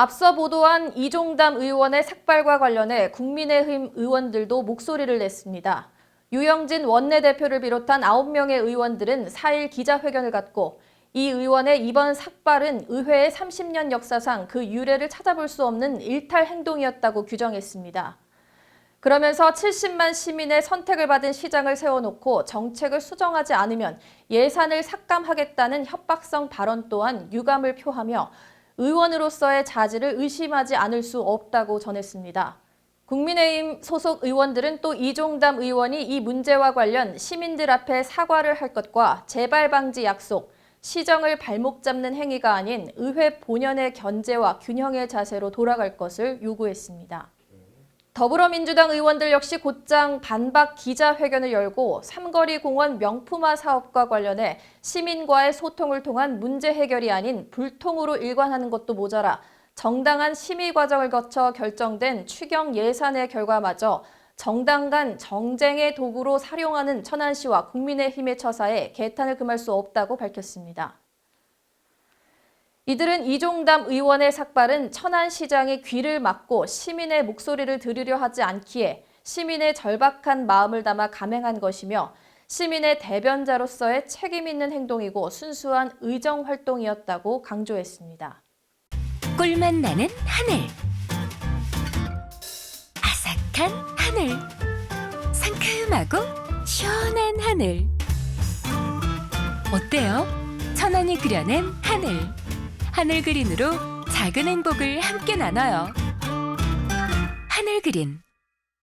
앞서 보도한 이종담 의원의 삭발과 관련해 국민의힘 의원들도 목소리를 냈습니다. 유영진 원내대표를 비롯한 9명의 의원들은 4일 기자회견을 갖고 이 의원의 이번 삭발은 의회의 30년 역사상 그 유례를 찾아볼 수 없는 일탈 행동이었다고 규정했습니다. 그러면서 70만 시민의 선택을 받은 시장을 세워놓고 정책을 수정하지 않으면 예산을 삭감하겠다는 협박성 발언 또한 유감을 표하며 의원으로서의 자질을 의심하지 않을 수 없다고 전했습니다. 국민의힘 소속 의원들은 또 이종담 의원이 이 문제와 관련 시민들 앞에 사과를 할 것과 재발 방지 약속, 시정을 발목 잡는 행위가 아닌 의회 본연의 견제와 균형의 자세로 돌아갈 것을 요구했습니다. 더불어민주당 의원들 역시 곧장 반박 기자회견을 열고 삼거리 공원 명품화 사업과 관련해 시민과의 소통을 통한 문제 해결이 아닌 불통으로 일관하는 것도 모자라 정당한 심의 과정을 거쳐 결정된 추경 예산의 결과마저 정당 간 정쟁의 도구로 사용하는 천안시와 국민의힘의 처사에 개탄을 금할 수 없다고 밝혔습니다. 이들은 이종담 의원의 삭발은 천안시장의 귀를 막고 시민의 목소리를 들으려 하지 않기에 시민의 절박한 마음을 담아 감행한 것이며 시민의 대변자로서의 책임 있는 행동이고 순수한 의정 활동이었다고 강조했습니다. 꿀맛 나는 하늘 아삭한 하늘 상큼하고 시원한 하늘 어때요? 천안이 그려낸 하늘 하늘 그린으로 작은 행복을 함께 나눠요. 하늘 그린